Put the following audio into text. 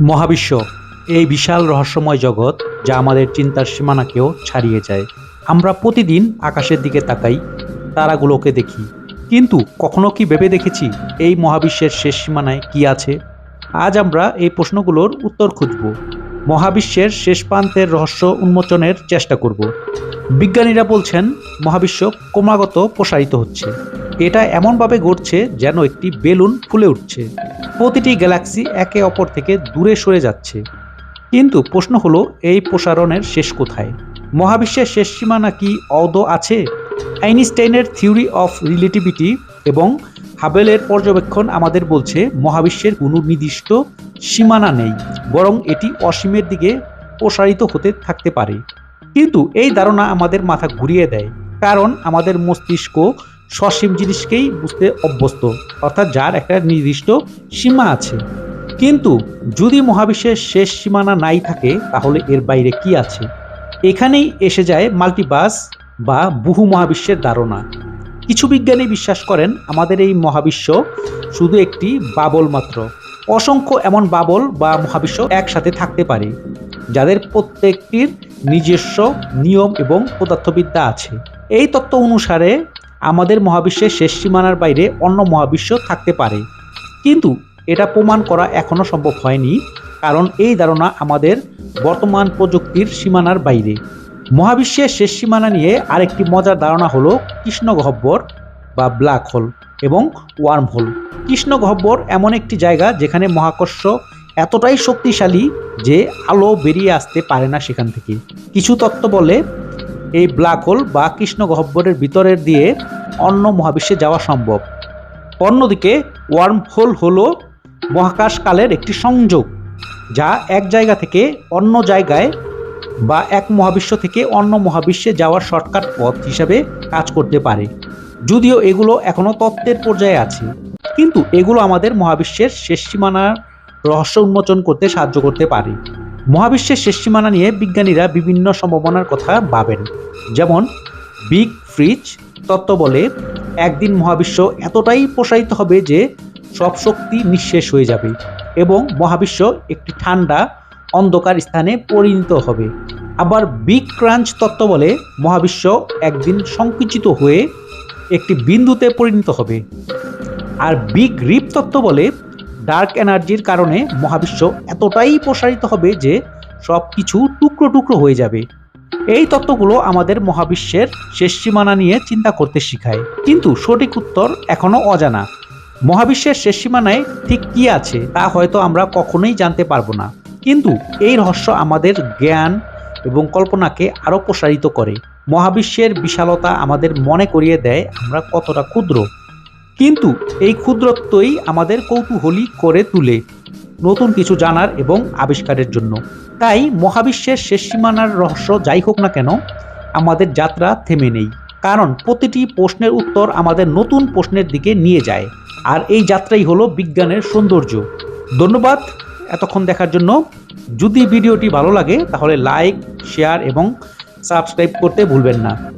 মহাবিশ্ব, এই বিশাল রহস্যময় জগৎ যা আমাদের চিন্তার সীমানাকেও ছাড়িয়ে যায়। আমরা প্রতিদিন আকাশের দিকে তাকাই, তারাগুলোকে দেখি। কিন্তু কখনো কি ভেবে দেখেছি এই মহাবিশ্বের শেষ সীমানায় কি আছে? আজ আমরা এই প্রশ্নগুলোর উত্তর খুঁজব। মহাবিশ্বের শেষ প্রান্তের রহস্য উন্মোচনের চেষ্টা করব। বিজ্ঞানীরা বলছেন, মহাবিশ্ব ক্রমাগত প্রসারিত হচ্ছে। এটা এমনভাবে ঘটছে যেন একটি বেলুন ফুলে উঠছে। প্রতিটি গ্যালাক্সি একে অপর থেকে দূরে সরে যাচ্ছে। কিন্তু প্রশ্ন হলো, এই প্রসারণের শেষ কোথায়? মহাবিশ্বের শেষ সীমানা কি অদ আছে? আইনস্টাইনের থিওরি অফ রিলেটিভিটি এবং হাবেলের পর্যবেক্ষণ আমাদের বলছে, মহাবিশ্বের কোনো নির্দিষ্ট সীমানা নেই, বরং এটি অসীমের দিকে প্রসারিত হতে থাকতে পারে। কিন্তু এই ধারণা আমাদের মাথা ঘুরিয়ে দেয়, কারণ আমাদের মস্তিষ্ক সসীম জিনিসকেই বুঝতে অভ্যস্ত, অর্থাৎ যার একটা নির্দিষ্ট সীমা আছে। কিন্তু যদি মহাবিশ্বের শেষ সীমানা নাই থাকে, তাহলে এর বাইরে কি আছে? এখানেই এসে যায় মাল্টিবাস বা বহু মহাবিশ্বের ধারণা। কিছু বিজ্ঞানী বিশ্বাস করেন, আমাদের এই মহাবিশ্ব শুধু একটি বাবল মাত্র। অসংখ্য এমন বাবল বা মহাবিশ্ব একসাথে থাকতে পারে, যাদের প্রত্যেকটির নিজস্ব নিয়ম এবং পদার্থবিদ্যা আছে। এই তত্ত্ব অনুসারে আমাদের মহাবিশ্বের শেষ সীমানার বাইরে অন্য মহাবিশ্ব থাকতে পারে। কিন্তু এটা প্রমাণ করা এখনও সম্ভব হয়নি, কারণ এই ধারণা আমাদের বর্তমান প্রযুক্তির সীমানার বাইরে। মহাবিশ্বের শেষ সীমানা নিয়ে আরেকটি মজার ধারণা হলো কৃষ্ণগহ্বর বা ব্ল্যাক হোল এবং ওয়ার্ম হোল। কৃষ্ণগহ্বর এমন একটি জায়গা যেখানে মহাকর্ষ এতটাই শক্তিশালী যে আলো বেরিয়ে আসতে পারে না সেখান থেকে। কিছু তত্ত্ব বলে এই ব্ল্যাক হোল বা কৃষ্ণগহ্বরের ভিতরের দিয়ে অন্য মহাবিশ্বে যাওয়া সম্ভব। অন্যদিকে ওয়ার্ম হোল হলো মহাকাশকালের একটি সংযোগ, যা এক জায়গা থেকে অন্য জায়গায় বা এক মহাবিশ্ব থেকে অন্য মহাবিশ্বে যাওয়ার শর্টকাট পথ হিসাবে কাজ করতে পারে। যদিও এগুলো এখনও তত্ত্বের পর্যায়ে আছে, কিন্তু এগুলো আমাদের মহাবিশ্বের শেষ সীমানার রহস্য উন্মোচন করতে সাহায্য করতে পারে। মহাবিশ্বের শেষ সীমানা নিয়ে বিজ্ঞানীরা বিভিন্ন সম্ভাবনার কথা ভাবেন। যেমন, বিগ ফ্রিজ তত্ত্ব বলে, একদিন মহাবিশ্ব এতটাই প্রসারিত হবে যে সব শক্তি নিঃশেষ হয়ে যাবে এবং মহাবিশ্ব একটি ঠান্ডা, অন্ধকার স্থানে পরিণত হবে। আবার বিগ ক্রাঞ্চ তত্ত্ব বলে, মহাবিশ্ব একদিন সংকুচিত হয়ে একটি বিন্দুতে পরিণত হবে। আর বিগ রিপ তত্ত্ব বলে ডার্ক এনার্জির কারণে মহাবিশ্ব এতটাই প্রসারিত হবে যে সব কিছু টুকরো টুকরো হয়ে যাবে। এই তত্ত্বগুলো আমাদের মহাবিশ্বের শেষ সীমানা নিয়ে চিন্তা করতে শেখায়। কিন্তু সঠিক উত্তর এখনও অজানা। মহাবিশ্বের শেষ সীমানায় ঠিক কি আছে তা হয়তো আমরা কখনোই জানতে পারব না। কিন্তু এই রহস্য আমাদের জ্ঞান এবং কল্পনাকে আরও প্রসারিত করে। মহাবিশ্বের বিশালতা আমাদের মনে করিয়ে দেয় আমরা কতটা ক্ষুদ্র। কিন্তু এই ক্ষুদ্রত্বই আমাদের কৌতূহলী করে তুলে নতুন কিছু জানার এবং আবিষ্কারের জন্য। তাই মহাবিশ্বের শেষ সীমানার রহস্য যাই হোক না কেন, আমাদের যাত্রা থেমে নেই। কারণ প্রতিটি প্রশ্নের উত্তর আমাদের নতুন প্রশ্নের দিকে নিয়ে যায়। আর এই যাত্রাই হলো বিজ্ঞানের সৌন্দর্য। ধন্যবাদ এতক্ষণ দেখার জন্য। যদি ভিডিওটি ভালো লাগে, তাহলে লাইক, শেয়ার এবং সাবস্ক্রাইব করতে ভুলবেন না।